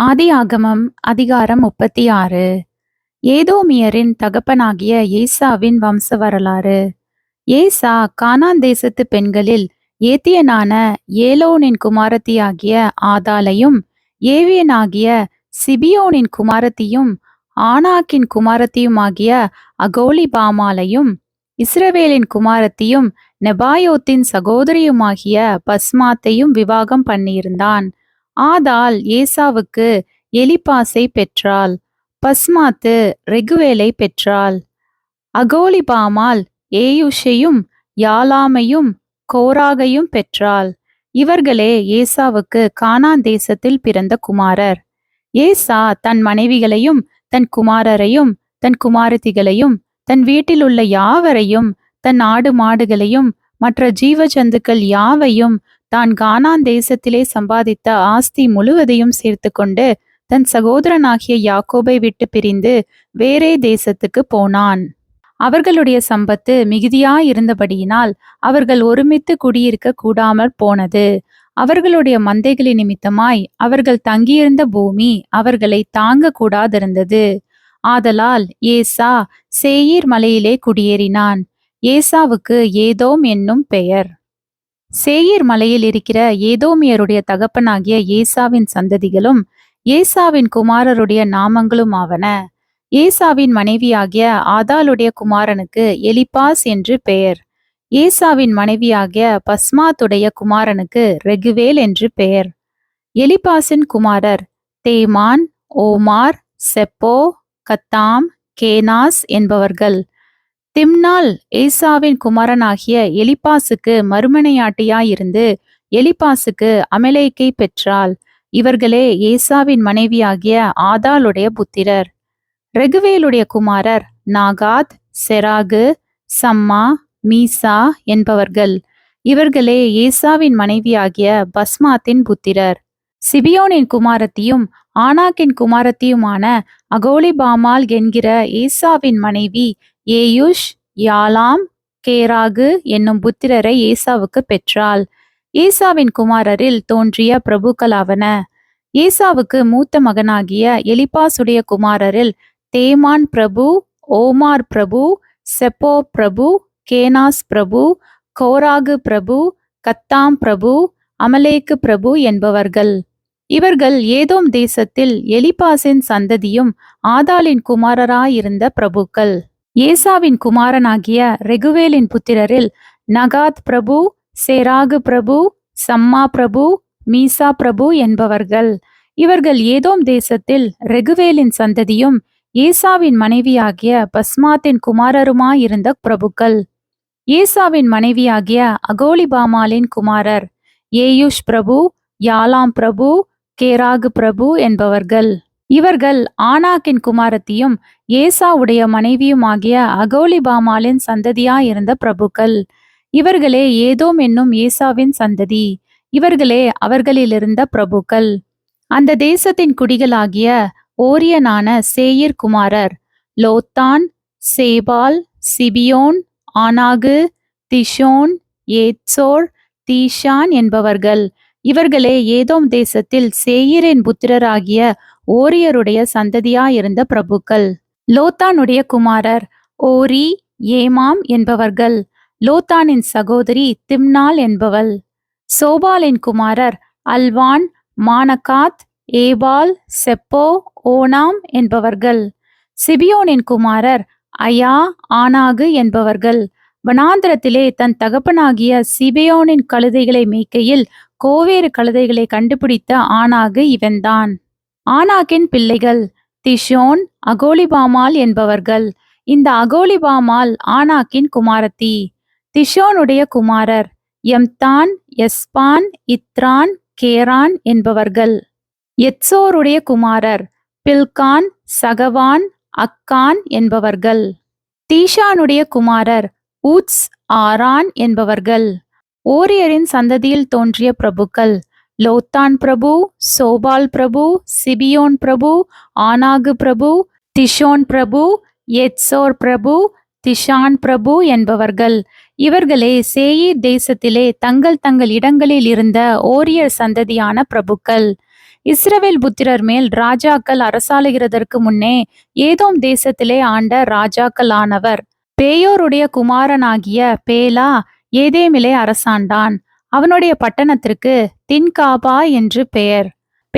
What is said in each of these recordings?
ஆதியாகமம் அதிகாரம் முப்பத்தி ஆறு ஏதோமியரின் தகப்பனாகிய ஏசாவின் வம்ச வரலாறு ஏசா கானான் தேசத்து பெண்களில் ஏத்தியனான ஏலோனின் குமாரத்தியாகிய ஆதாலையும் ஏவியனாகிய சிபியோனின் குமாரத்தியும் ஆனாக்கின் குமாரத்தியுமாகிய அகோலிபாமாலையும் இஸ்ரவேலின் குமாரத்தியும் நெபாயோத்தின் சகோதரியுமாகிய பஸ்மாத்தையும் விவாகம் பண்ணியிருந்தான். ஆதாள் ஏசாவுக்கு எலிபாசை பெற்றாள். பஸ்மாத்து ரெகுவேலை பெற்றாள். அகோலிபாமால் ஏயுஷையும் யாலாமையும் கோராகையும் பெற்றாள். இவர்களே ஏசாவுக்கு கானான் தேசத்தில் பிறந்த குமாரர். ஏசா தன் மனைவிகளையும் தன் குமாரரையும் தன் குமாரத்திகளையும் தன் வீட்டில் உள்ள யாவரையும் தன் ஆடு மாடுகளையும் மற்ற ஜீவ ஜந்துக்கள் யாவையும் தான் கானான் தேசத்திலே சம்பாதித்த ஆஸ்தி முழுவதையும் சேர்த்து கொண்டு தன் சகோதரனாகிய யாக்கோபை விட்டு பிரிந்து வேறே தேசத்துக்கு போனான். அவர்களுடைய சம்பத்து மிகுதியாயிருந்தபடியினால் அவர்கள் ஒருமித்து குடியிருக்க கூடாமற் போனது. அவர்களுடைய மந்தைகளின் நிமித்தமாய் அவர்கள் தங்கியிருந்த பூமி அவர்களை தாங்க கூடாதிருந்தது. ஆதலால் ஏசா சேயீர் மலையிலே குடியேறினான். ஏசாவுக்கு ஏதோம் என்னும் பெயர். சேயீர் மலையில் இருக்கிற ஏதோமியருடைய தகப்பனாகிய ஏசாவின் சந்ததிகளும் ஏசாவின் குமாரருடைய நாமங்களும் ஆவன. ஏசாவின் மனைவியாகிய ஆதாளுடைய குமாரனுக்கு எலிபாஸ் என்று பெயர். ஏசாவின் மனைவியாகிய பஸ்மாத்துடைய குமாரனுக்கு ரெகுவேல் என்று பெயர். எலிபாஸின் குமாரர் தேமான் ஓமார் செப்போ கத்தாம் கேனாஸ் என்பவர்கள். திம்னால் ஏசாவின் குமாரனாகிய எலிபாசுக்கு மறுமனையாட்டியாயிருந்து எலிபாசுக்கு அமலேக்கை பெற்றாள். இவர்களே ஏசாவின் மனைவியாகிய ஆதாளுடைய புத்திரர். ரெகுவேலுடைய குமாரர் நாகாத் செராகு சம்மா மீசா என்பவர்கள். இவர்களே ஏசாவின் மனைவியாகிய பஸ்மாத்தின் புத்திரர். சிபியோனின் குமாரத்தியும் ஆனாக்கின் குமாரத்தியுமான அகோலிபாமால் என்கிற ஏசாவின் மனைவி ஏயுஷ் யாலாம் கேராகு என்னும் புத்திரரை ஏசாவுக்கு பெற்றாள். ஏசாவின் குமாரரில் தோன்றிய பிரபுக்களாவன ஏசாவுக்கு மூத்த மகனாகிய எலிபாசுடைய குமாரரில் தேமான் பிரபு ஓமார் பிரபு செப்போ பிரபு கேனாஸ் பிரபு கோராகு பிரபு கத்தாம் பிரபு அமலேக்கு பிரபு என்பவர்கள். இவர்கள் ஏதோம் தேசத்தில் எலிபாசின் சந்ததியும் ஆதாளின் குமாரராயிருந்த பிரபுக்கள். ஏசாவின் குமாரனாகிய ரெகுவேலின் புத்திரரில் நகாத் பிரபு சேராகு பிரபு சம்மா பிரபு மீசா பிரபு என்பவர்கள். இவர்கள் ஏதோம் தேசத்தில் ரெகுவேலின் சந்ததியும் ஏசாவின் மனைவியாகிய பஸ்மாத்தின் குமாரருமாயிருந்த பிரபுக்கள். ஏசாவின் மனைவியாகிய அகோலிபாமாலின் குமாரர் ஏயுஷ் பிரபு யாலாம் பிரபு கேராகு பிரபு என்பவர்கள். இவர்கள் ஆனாக்கின் குமாரத்தியும் ஏசாவுடைய மனைவியுமாகிய அகோலிபாமாலின் சந்ததியாயிருந்த பிரபுக்கள். இவர்களே ஏதோம் என்னும் ஏசாவின் சந்ததி. இவர்களே அவர்களிலிருந்த பிரபுக்கள். அந்த தேசத்தின் குடிகளாகிய ஓரியனான சேயிர் குமாரர் லோத்தான் சேபால் சிபியோன் ஆனாகு திஷோன் ஏத்சோர் தீஷான் என்பவர்கள். இவர்களே ஏதோம் தேசத்தில் சேயிரின் புத்திரராகிய ஓரியருடைய சந்ததியாயிருந்த பிரபுக்கள். லோத்தானுடைய குமாரர் ஓரி ஏமாம் என்பவர்கள். லோத்தானின் சகோதரி திம்னால் என்பவள். சோபாலின் குமாரர் அல்வான் மானகாத் ஏபால் செப்போ ஓனாம் என்பவர்கள். சிபியோனின் குமாரர் அயா ஆனாகு என்பவர்கள். வனாந்திரத்திலே தன் தகப்பனாகிய சிபியோனின் கழுதைகளை மேய்க்கையில் கோவேறு கழுதைகளை கண்டுபிடித்த ஆனாகு இவன்தான். ஆனாக்கின் பிள்ளைகள் திஷோன் அகோலிபாமால் என்பவர்கள். இந்த அகோலிபாமால் ஆனாக்கின் குமாரத்தி. திஷோனுடைய குமாரர் எம்தான் எஸ்பான் இத்ரான் கேரான் என்பவர்கள். எத்சோருடைய குமாரர் பில்கான் சகவான் அக்கான் என்பவர்கள். தீஷானுடைய குமாரர் ஊட்ஸ் ஆரான் என்பவர்கள். ஓரியரின் சந்ததியில் தோன்றிய பிரபுக்கள் லோத்தான் பிரபு சோபால் பிரபு சிபியோன் பிரபு ஆனாகு பிரபு திஷோன் பிரபு எட்சோர் பிரபு திஷான் பிரபு என்பவர்கள். இவர்களே சேயீர் தேசத்திலே தங்கள் தங்கள் இடங்களில் இருந்த ஓரியர் சந்ததியான பிரபுக்கள். இஸ்ரவேல் புத்திரர் மேல் ராஜாக்கள் அரசாளுகிறதற்கு முன்னே ஏதோம் தேசத்திலே ஆண்ட ராஜாக்கள் ஆனவர். பேயோருடைய குமாரனாகிய பேலா ஏதேமிலே அரசாண்டான். அவனுடைய பட்டணத்திற்கு தின்காபா என்று பெயர்.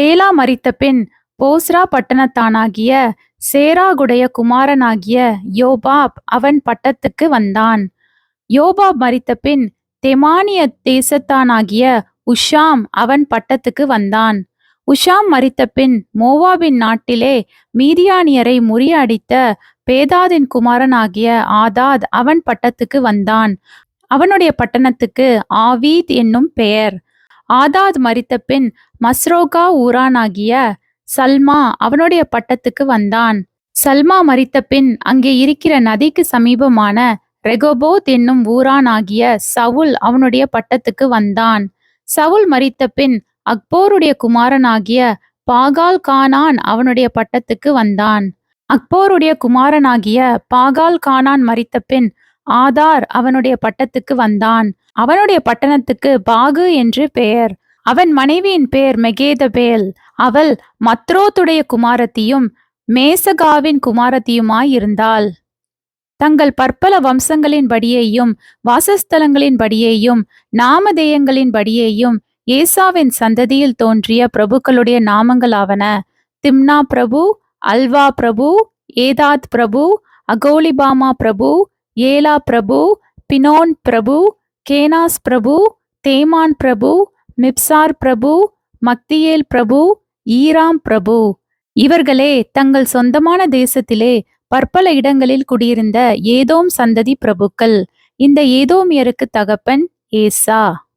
பேலா மறித்த பின் போஸ்ரா பட்டணத்தானாகிய சேராகுடைய குமாரனாகிய யோபாப் அவன் பட்டத்துக்கு வந்தான். யோபாப் மறித்த பின் தெமானிய தேசத்தானாகிய உஷாம் அவன் பட்டத்துக்கு வந்தான். உஷாம் மறித்த பின் மோவாபின் நாட்டிலே மீதியானியரை முறியடித்த பேதாதின் குமாரனாகிய ஆதாத் அவன் பட்டத்துக்கு வந்தான். அவனுடைய பட்டணத்துக்கு ஆவீத் என்னும் பெயர். ஆதாத் மறித்த பின் மஸ்ரோகா ஊரானாகிய சல்மா அவனுடைய பட்டத்துக்கு வந்தான். சல்மா மரித்த பின் அங்கே இருக்கிற நதிக்கு சமீபமான ரெகோபோத் என்னும் ஊரானாகிய சவுல் அவனுடைய பட்டத்துக்கு வந்தான். சவுல் மறித்த பின் அக்போருடைய குமாரனாகிய பாகால் கானான் அவனுடைய பட்டத்துக்கு வந்தான். அக்போருடைய குமாரனாகிய பாகால் கானான் மறித்த பின் ஆதார் அவனுடைய பட்டத்துக்கு வந்தான். அவனுடைய பட்டணத்துக்கு பாகு என்று பெயர். அவன் மனைவியின் பெயர் மெகேதபேல். அவள் மத்ரோத்துடைய குமாரத்தியும் மேசகாவின் குமாரத்தியுமாயிருந்தாள். தங்கள் பற்பல வம்சங்களின் படியேயும் வாசஸ்தலங்களின் படியேயும் நாமதேயங்களின் படியேயும் ஏசாவின் சந்ததியில் தோன்றிய பிரபுக்களுடைய நாமங்களாவன. திம்னா பிரபு அல்வா பிரபு ஏதாத் பிரபு அகோலிபாமா பிரபு ஏலா பிரபு பினோன் பிரபு கேனாஸ் பிரபு தேமான் பிரபு மிப்சார் பிரபு மக்தியேல் பிரபு ஈராம் பிரபு. இவர்களே தங்கள் சொந்தமான தேசத்திலே பற்பல இடங்களில் குடியிருந்த ஏதோம் சந்ததி பிரபுக்கள். இந்த ஏதோமியருக்கு தகப்பன் ஏசா.